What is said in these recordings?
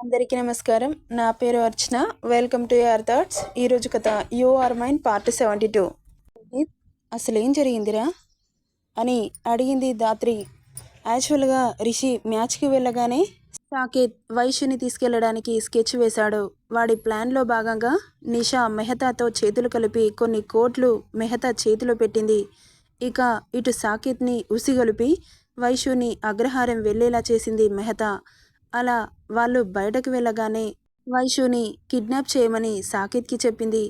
అందరికీ నమస్కారం. నా పేరు Archana. Welcome to your thoughts ఈరోజు కథ you are mine part seventy two అసలు ఏం జరిగిందిరా? అని అడిగింది దాత్రి. యాక్చువల్గా రిషి మ్యాచ్కి వెళ్ళగానే సాకేత్ వైశ్యుని తీసుకెళ్ళడానికి స్కెచ్ వేశాడు. వాడి ప్లాన్లో భాగంగా నిషా మెహతాతో చేతులు కలిపి కొన్ని కోట్లు మెహతా చేతిలో పెట్టింది. ఇక ఇటు సాకేత్ని ఉసిగొలిపి వైశ్యుని అగ్రహారం వెళ్ళేలా చేసింది మెహతా. అలా వాళ్ళు బయటకు వెళ్ళగానే వైషుని కిడ్నాప్ చేయమని సాకేత్కి చెప్పింది.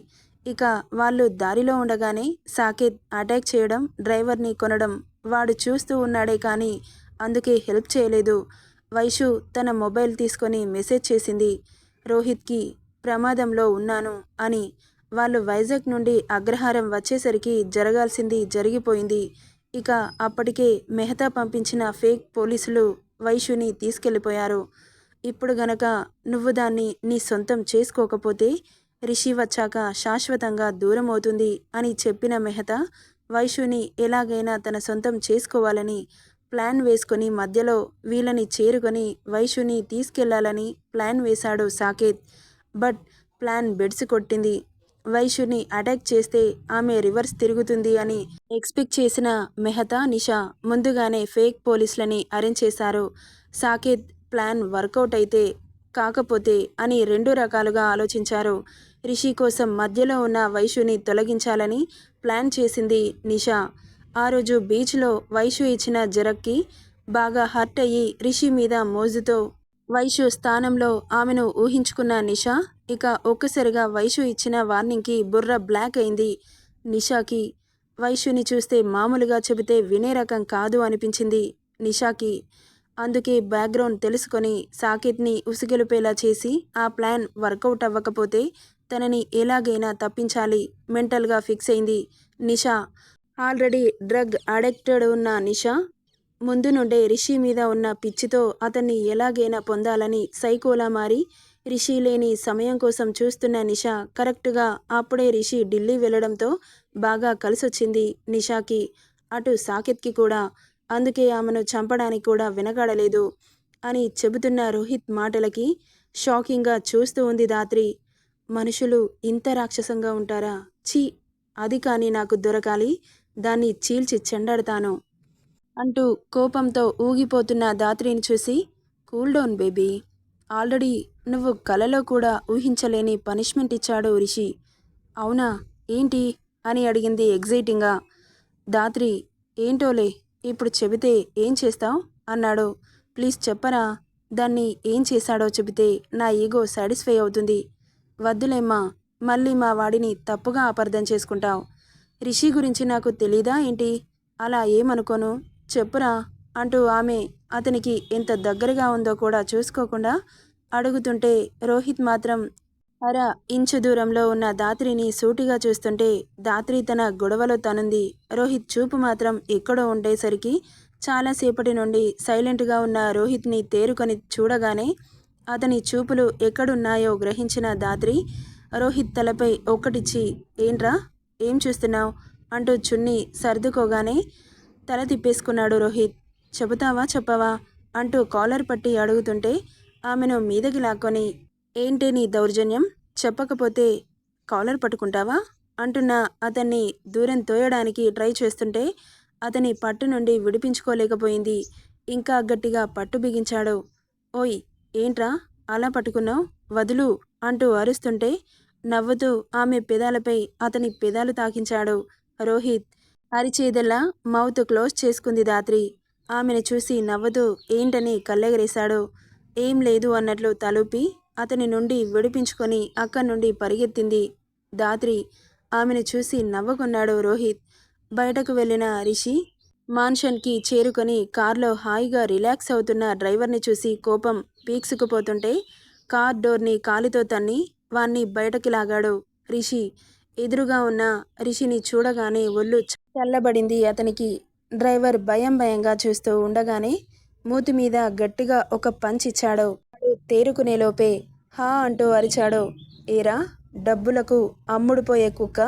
ఇక వాళ్ళు దారిలో ఉండగానే సాకేత్ అటాక్ చేయడం డ్రైవర్ని కొనడం వాడు చూస్తూ ఉన్నాడే కానీ అందుకే హెల్ప్ చేయలేదు. వైషు తన మొబైల్ తీసుకొని మెసేజ్ చేసింది రోహిత్కి ప్రమాదంలో ఉన్నాను అని. వాళ్ళు వైజాగ్ నుండి అగ్రహారం వచ్చేసరికి జరగాల్సింది జరిగిపోయింది. ఇక అప్పటికే మెహతా పంపించిన ఫేక్ పోలీసులు వైశ్యుని తీసుకెళ్ళిపోయారు. ఇప్పుడు గనక నువ్వు దాన్ని నీ సొంతం చేసుకోకపోతే రిషి వచ్చాక శాశ్వతంగా దూరం అవుతుంది అని చెప్పిన మెహతా వైశ్యుని ఎలాగైనా తన సొంతం చేసుకోవాలని ప్లాన్ వేసుకొని మధ్యలో వీళ్ళని చేరుకొని వైశ్యుని తీసుకెళ్ళాలని ప్లాన్ వేశాడు సాకేత్. బట్ ప్లాన్ బెడ్స్ కొట్టింది. వైషుని అటాక్ చేస్తే ఆమె రివర్స్ తిరుగుతుంది అని ఎక్స్పెక్ట్ చేసిన మెహతా నిషా ముందుగానే ఫేక్ పోలీసులని అరేంజ్ చేశారు. సాకేత్ ప్లాన్ వర్కౌట్ అయితే కాకపోతే అని రెండు రకాలుగా ఆలోచించారు. రిషి కోసం మధ్యలో ఉన్న వైషుని తొలగించాలని ప్లాన్ చేసింది నిషా. ఆ రోజు బీచ్లో వైషు ఇచ్చిన జరక్కి బాగా హర్ట్ అయ్యి రిషి మీద మోజుతో వైషు స్థానంలో ఆమెను ఊహించుకున్న నిషా ఇక ఒక్కసారిగా వైషు ఇచ్చిన వార్నింగ్కి బుర్ర బ్లాక్ అయింది నిషాకి. వైషుని చూస్తే మామూలుగా చెబితే వినే రకం కాదు అనిపించింది నిషాకి. అందుకే బ్యాక్గ్రౌండ్ తెలుసుకొని సాకెట్ని ఉసిగెలిపేలా చేసి ఆ ప్లాన్ వర్కౌట్ అవ్వకపోతే తనని ఎలాగైనా తప్పించాలి మెంటల్గా ఫిక్స్ అయింది నిషా. ఆల్రెడీ డ్రగ్ అడిక్టెడ్ ఉన్న నిషా ముందు నుండే రిషి మీద ఉన్న పిచ్చితో అతన్ని ఎలాగైనా పొందాలని సైకోలా మారి రిషి లేని సమయం కోసం చూస్తున్న నిషా కరెక్ట్గా అప్పుడే రిషి ఢిల్లీ వెళ్ళడంతో బాగా కలిసొచ్చింది నిషాకి. అటు సాకెత్కి కూడా అందుకే ఆమెను చంపడానికి కూడా వినగాడలేదు అని చెబుతున్న రోహిత్ మాటలకి షాకింగ్గా చూస్తూ ఉంది దాత్రి మనుషులు ఇంత రాక్షసంగా ఉంటారా? ఛీ అది కానీ నాకు దొరకాలి దాన్ని చీల్చి చెండాడతాను అంటూ కోపంతో ఊగిపోతున్న దాత్రిని చూసి కూల్ డౌన్ బేబీ. ఆల్రెడీ నువ్వు కలలో కూడా ఊహించలేని పనిష్మెంట్ ఇచ్చాడు రిషి. అవునా? ఏంటి? అని అడిగింది ఎగ్జైటింగ్గా దాత్రి ఏంటోలే ఇప్పుడు చెబితే ఏం చేస్తావు? అన్నాడు. ప్లీజ్ చెప్పరా? దాన్ని ఏం చేశాడో చెబితే నా ఈగో సాటిస్ఫై అవుతుంది. వద్దులేమ్మా మళ్ళీ మా వాడిని తప్పుగా అపార్థం చేసుకుంటావు. రిషి గురించి నాకు తెలీదా ఏంటి? అలా ఏమనుకోను? చెప్పురా అంటూ ఆమె అతనికి ఎంత దగ్గరగా ఉందో కూడా చూసుకోకుండా అడుగుతుంటే రోహిత్ మాత్రం అర ఇంచు దూరంలో ఉన్న దాత్రిని సూటిగా చూస్తుంటే దాత్రి తన గొడవలో తనుంది. రోహిత్ చూపు మాత్రం ఎక్కడో ఉండేసరికి చాలాసేపటి నుండి సైలెంట్గా ఉన్న రోహిత్ని తేరుకొని చూడగానే అతని చూపులు ఎక్కడున్నాయో గ్రహించిన దాత్రి రోహిత్ తలపై ఒక్కటిచ్చి ఏంట్రా? ఏం చూస్తున్నావు? అంటూ చున్ని సర్దుకోగానే తల తిప్పేసుకున్నాడు రోహిత్. చెబుతావా చెప్పవా? అంటూ కాలర్ పట్టి అడుగుతుంటే ఆమెను మీదకి లాక్కొని ఏంటి నీ దౌర్జన్యం? చెప్పకపోతే కాలర్ పట్టుకుంటావా? అంటున్న అతన్ని దూరం తోయడానికి ట్రై చేస్తుంటే అతని పట్టు నుండి విడిపించుకోలేకపోయింది. ఇంకా గట్టిగా పట్టు బిగించాడు. ఓయ్ ఏంట్రా? అలా పట్టుకున్నావు? వదులు! అంటూ అరుస్తుంటే నవ్వుతూ ఆమె పెదాలపై అతని పెదాలు తాకించాడు. రోహిత్ అరిచేదల్లా మౌత్ క్లోజ్ చేసుకుంది దాత్రి. ఆమెను చూసి నవ్వుతూ ఏంటని కళ్ళెగరేశాడు? ఏం లేదు అన్నట్లు తలుపి అతని నుండి విడిపించుకొని అక్కడి నుండి పరిగెత్తింది. దాత్రి ఆమెను చూసి నవ్వుకున్నాడు రోహిత్. బయటకు వెళ్ళిన రిషి మాన్షన్కి చేరుకొని కార్లో హాయిగా రిలాక్స్ అవుతున్న డ్రైవర్ని చూసి కోపం పీక్సుకుపోతుంటే కార్ డోర్ని కాలితో తన్ని వాణ్ణి బయటకి లాగాడు రిషి. ఎదురుగా ఉన్న రిషిని చూడగానే ఒళ్ళు చల్లబడింది అతనికి. డ్రైవర్ భయం భయంగా చూస్తూ ఉండగానే మూతి మీద గట్టిగా ఒక పంచ్ ఇచ్చాడు తేరుకునేలోపే హా అంటూ అరిచాడు. ఏరా డబ్బులకు అమ్ముడుపోయే కుక్క?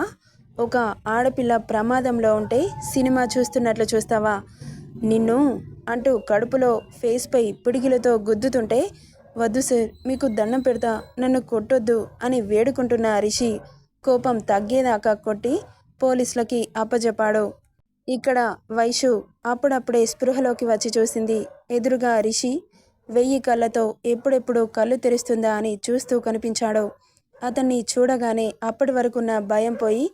ఒక ఆడపిల్ల ప్రమాదంలో ఉంటే సినిమా చూస్తున్నట్లు చూస్తావా? నిన్ను అంటూ కడుపులో ఫేస్పై పిడిగిలతో గుద్దుతుంటే వద్దు సార్ మీకు దండం పెడతా నన్ను కొట్టొద్దు అని వేడుకుంటున్న రిషి కోపం తగ్గేదాకా కొట్టి పోలీసులకి అప్పజెప్పాడు. ఇక్కడ వైషు అప్పుడప్పుడే స్పృహలోకి వచ్చి చూసింది ఎదురుగా రిషి వెయ్యి కళ్ళతో ఎప్పుడెప్పుడు కళ్ళు తెరుస్తుందా అని చూస్తూ కనిపించాడు. అతన్ని చూడగానే అప్పటి వరకున్న భయం పోయి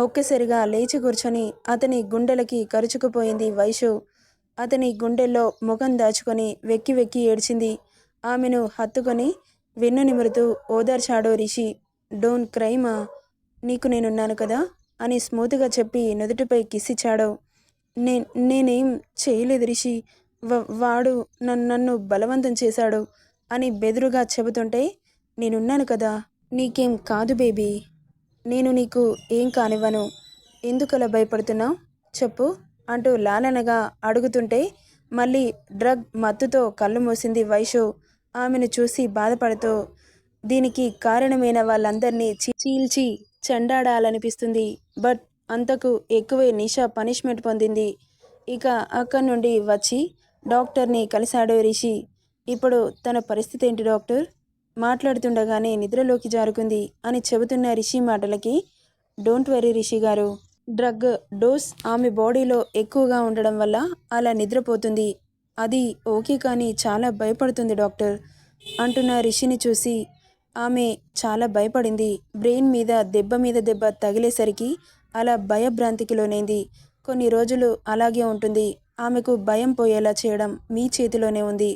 ఒక్కసారిగా లేచి కూర్చొని అతని గుండెలకి కరుచుకుపోయింది వైషు. అతని గుండెల్లో ముఖం దాచుకొని వెక్కి వెక్కి ఏడ్చింది. ఆమెను హత్తుకొని వెన్ను నిమురుతూ ఓదార్చాడు రిషి. డోన్ క్రైమా నీకు నేనున్నాను కదా అని స్మూత్గా చెప్పి నుదుటిపై కిసిచ్చాడు నే నేనేం చేయలేదు రిషి. వాడు నన్ను నన్ను బలవంతం చేశాడు అని బెదురుగా చెబుతుంటే నేనున్నాను కదా నీకేం కాదు బేబీ. నేను నీకు ఏం కానివ్వను. ఎందుకలా భయపడుతున్నావు? చెప్పు అంటూ లాలనగా అడుగుతుంటే మళ్ళీ డ్రగ్ మత్తుతో కళ్ళు మూసింది వైషు. ఆమెను చూసి బాధపడుతూ దీనికి కారణమైన వాళ్ళందరినీ చీ- చీల్చి చెండాడాలనిపిస్తుంది. బట్ అంతకు ఎక్కువే నిషా పనిష్మెంట్ పొందింది. ఇక అక్కడి నుండి వచ్చి డాక్టర్ని కలిశాడు రిషి. ఇప్పుడు తన పరిస్థితి ఏంటి డాక్టర్? మాట్లాడుతుండగానే నిద్రలోకి జారుకుంది అని చెబుతున్న రిషి మాటలకి డోంట్ వెరీ రిషి గారు. డ్రగ్ డోస్ ఆమె బాడీలో ఎక్కువగా ఉండడం వల్ల అలా నిద్రపోతుంది. అది ఓకే కానీ చాలా భయపడుతుంది డాక్టర్ అంటున్న రిషిని చూసి ఆమె చాలా భయపడింది. బ్రెయిన్ మీద దెబ్బ మీద దెబ్బ తగిలేసరికి అలా భయభ్రాంతికి లోనైంది. కొన్ని రోజులు అలాగే ఉంటుంది. ఆమెకు భయం పోయేలా చేయడం మీ చేతిలోనే ఉంది.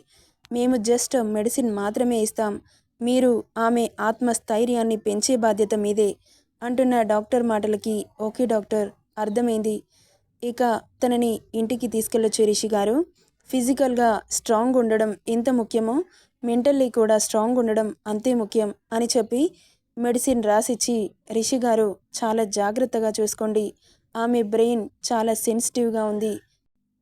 మేము జస్ట్ మెడిసిన్ మాత్రమే ఇస్తాం. మీరు ఆమె ఆత్మస్థైర్యాన్ని పెంచే బాధ్యత మీదే అంటున్న డాక్టర్ మాటలకి ఓకే డాక్టర్ అర్థమైంది. ఇక తనని ఇంటికి తీసుకెళ్ళొచ్చు రిషి గారు ఫిజికల్గా స్ట్రాంగ్ ఉండడం ఎంత ముఖ్యమో మెంటల్లీ కూడా స్ట్రాంగ్ ఉండడం అంతే ముఖ్యం అని చెప్పి మెడిసిన్ రాసిచ్చి రిషి గారు చాలా జాగ్రత్తగా చూసుకోండి. ఆమె బ్రెయిన్ చాలా సెన్సిటివ్గా ఉంది.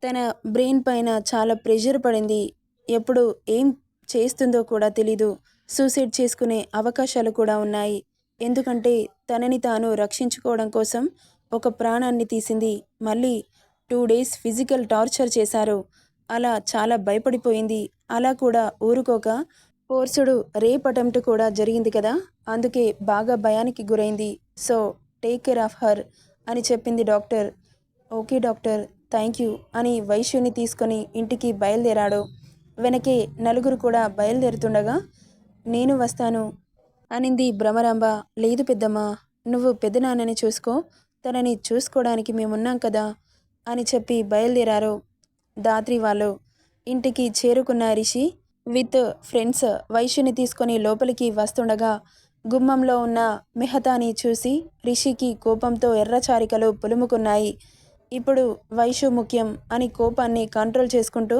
తన బ్రెయిన్ పైన చాలా ప్రెషర్ పడింది. ఎప్పుడు ఏం చేస్తుందో కూడా తెలీదు. సూసైడ్ చేసుకునే అవకాశాలు కూడా ఉన్నాయి. ఎందుకంటే తనని తాను రక్షించుకోవడం కోసం ఒక ప్రాణాన్ని తీసింది. మళ్ళీ టూ డేస్ ఫిజికల్ టార్చర్ చేశారు. అలా చాలా భయపడిపోయింది. అలా కూడా ఊరుకోక ఫోర్సుడు రేప్ అటెంప్ట్ కూడా జరిగింది కదా? అందుకే బాగా భయానికి గురైంది. So take care of her అని చెప్పింది doctor. Okay doctor. Thank you అని వైశ్యుని తీసుకొని ఇంటికి బయలుదేరాడు. వెనకే నలుగురు కూడా బయలుదేరుతుండగా నేను వస్తాను అనింది భ్రమరాంబ. లేదు పెద్దమ్మా నువ్వు పెద్దనాన్నని చూసుకో తనని చూసుకోవడానికి మేమున్నాం కదా అని చెప్పి బయలుదేరారు దాత్రి వాళ్ళు. ఇంటికి చేరుకున్న రిషి విత్ ఫ్రెండ్స్ వైశ్యుని తీసుకొని లోపలికి వస్తుండగా గుమ్మంలో ఉన్న మెహతాని చూసి రిషికి కోపంతో ఎర్రచారికలు పులుముకున్నాయి. ఇప్పుడు వైషు ముఖ్యం అని కోపాన్ని కంట్రోల్ చేసుకుంటూ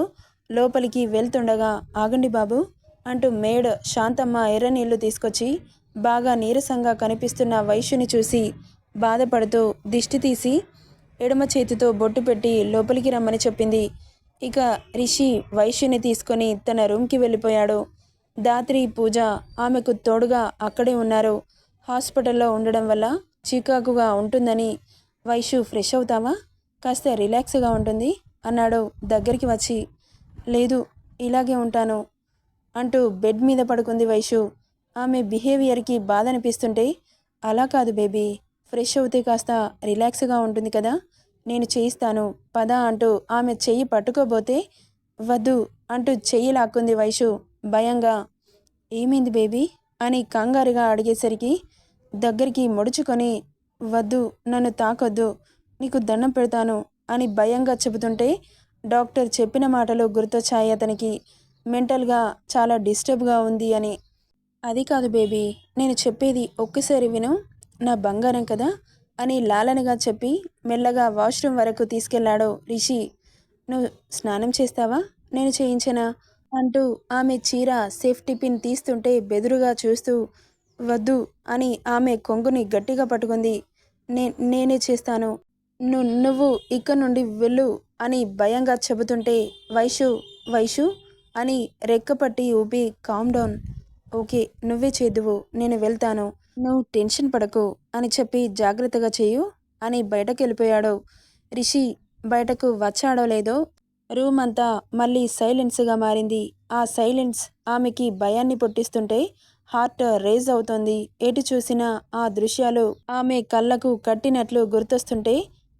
లోపలికి వెళ్తుండగా ఆగండి బాబు అంటూ మేడ్ శాంతమ్మ ఎర్రనీళ్ళు తీసుకొచ్చి బాగా నీరసంగా కనిపిస్తున్న వైశ్యుని చూసి బాధపడుతూ దిష్టి తీసి ఎడమ చేతితో బొట్టు పెట్టి లోపలికి రమ్మని చెప్పింది. ఇక రిషి వైశ్యుని తీసుకొని తన రూమ్కి వెళ్ళిపోయాడు. దాత్రి పూజ ఆమెకు తోడుగా అక్కడే ఉన్నారు. హాస్పిటల్లో ఉండడం వల్ల చికాకుగా ఉంటుందని. వైషు ఫ్రెష్ అవుతావా? కాస్త రిలాక్స్గా ఉంటుంది. అన్నాడు. దగ్గరికి వచ్చి లేదు ఇలాగే ఉంటాను అంటూ బెడ్ మీద పడుకుంది వైషు. ఆమె బిహేవియర్కి బాధ అనిపిస్తుంటే అలా కాదు బేబీ ఫ్రెష్ అవుతే కాస్త రిలాక్స్గా ఉంటుంది కదా నేను చేయిస్తాను పద అంటూ ఆమె చెయ్యి పట్టుకోబోతే వద్దు అంటూ చెయ్యి లాక్కుంది వైషు. భయంగా ఏమైంది బేబీ? అని కంగారుగా అడిగేసరికి దగ్గరికి ముడుచుకొని వద్దు నన్ను తాకొద్దు నీకు దండం పెడతాను అని భయంగా చెబుతుంటే డాక్టర్ చెప్పిన మాటలు గుర్తొచ్చాయి అతనికి. మెంటల్గా చాలా డిస్టర్బ్గా ఉంది అని. అది కాదు బేబీ నేను చెప్పేది ఒక్కసారి విను. నా బంగారం కదా అని లాలనగా చెప్పి మెల్లగా వాష్రూమ్ వరకు తీసుకెళ్ళాడు రిషి. నువ్వు స్నానం చేస్తావా? నేను చేయించనా? అంటూ ఆమె చీర సేఫ్టీ పిన్ తీస్తుంటే బెదురుగా చూస్తూ వద్దు అని ఆమె కొంగుని గట్టిగా పట్టుకుంది. నే నేనే చేస్తాను. నువ్వు ఇక్కడ నుండి వెళ్ళు అని భయంగా చెబుతుంటే వైషు వైషు అని రెక్కపట్టి ఊపి కామ్ డౌన్. ఓకే నువ్వే చేద్దువు నేను వెళ్తాను. నువ్వు టెన్షన్ పడకు అని చెప్పి జాగ్రత్తగా చేయు అని బయటకు వెళ్ళిపోయాడు రిషి బయటకు వచ్చాడో లేదో రూమ్ అంతా మళ్ళీ సైలెన్స్గా మారింది. ఆ సైలెన్స్ ఆమెకి భయాన్ని పుట్టిస్తుంటే హార్ట్ రేజ్ అవుతోంది. ఎటు చూసినా ఆ దృశ్యాలు ఆమె కళ్ళకు కట్టినట్లు గుర్తొస్తుంటే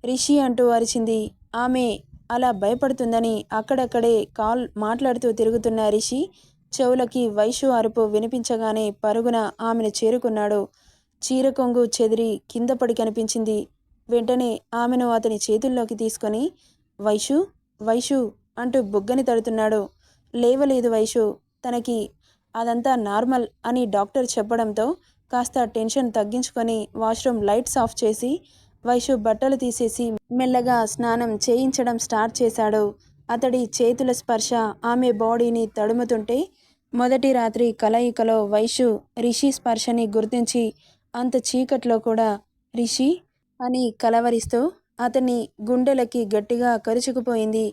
రిషి అంటూ అరిచింది. ఆమె అలా భయపడుతుందని అక్కడక్కడే కాల్ మాట్లాడుతూ తిరుగుతున్న రిషి చెవులకి వైషు అరుపు వినిపించగానే పరుగున ఆమెను చేరుకున్నాడు. చీర కొంగు చెదిరి కింద పడి కనిపించింది. వెంటనే ఆమెను అతని చేతుల్లోకి తీసుకొని వైషు వైషు అంటూ బుగ్గని తడుతున్నాడు. లేవలేదు వైషు తనకి అదంతా నార్మల్ అని డాక్టర్ చెప్పడంతో కాస్త టెన్షన్ తగ్గించుకొని వాష్రూమ్ లైట్స్ ఆఫ్ చేసి వైషు బట్టలు తీసేసి మెల్లగా స్నానం చేయించడం స్టార్ట్ చేశాడు. అతడి చేతుల స్పర్శ ఆమె బాడీని తడుముతుంటే మొదటి రాత్రి కలయికలో వైషు రిషి స్పర్శని గుర్తించి అంత చీకట్లో కూడా రిషి అని కలవరిస్తూ అతని గుండెలకి గట్టిగా కరుచుకుపోయింది.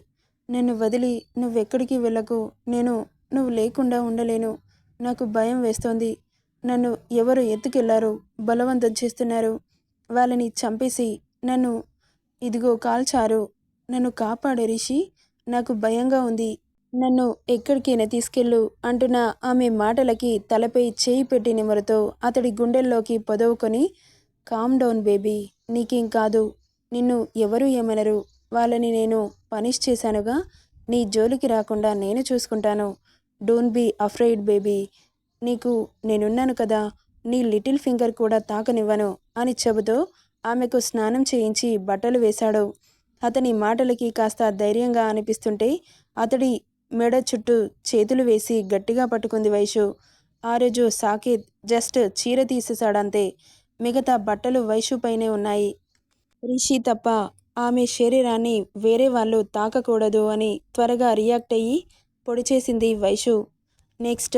నన్ను వదిలి నువ్వెక్కడికి వెళ్ళకు. నేను నువ్వు లేకుండా ఉండలేను. నాకు భయం వేస్తోంది. నన్ను ఎవరు ఎత్తుకెళ్ళారు? బలవంతం చేస్తున్నారు. వాళ్ళని చంపేసి నన్ను ఇదిగో కాల్చారు నన్ను కాపాడే రిషి నాకు భయంగా ఉంది. నన్ను ఎక్కడికైనా తీసుకెళ్ళు అంటున్న ఆమె మాటలకి తలపై చేయి పెట్టి నిమరుతో అతడి గుండెల్లోకి పొదవుకొని కామ్ డౌన్ బేబీ నీకేం కాదు. నిన్ను ఎవరు ఏమనరు. వాళ్ళని నేను పనిష్ చేశానుగా. నీ జోలికి రాకుండా నేను చూసుకుంటాను. డోంట్ బీ అఫ్రైడ్ బేబీ నీకు నేనున్నాను కదా. నీ లిటిల్ ఫింగర్ కూడా తాకనివ్వను అని చెబుతూ ఆమెకు స్నానం చేయించి బట్టలు వేశాడు. అతని మాటలకి కాస్త ధైర్యంగా అనిపిస్తుంటే అతడి మెడ చుట్టూ చేతులు వేసి గట్టిగా పట్టుకుంది వైషు. ఆ రోజు సాకేత్ జస్ట్ చీర తీసేశాడంతే. మిగతా బట్టలు వైషు పైనే ఉన్నాయి. రిషి తప్ప ఆమె శరీరాన్ని వేరే వాళ్ళు తాకకూడదు అని త్వరగా రియాక్ట్ అయ్యి పొడి చేసింది వైషు. నెక్స్ట్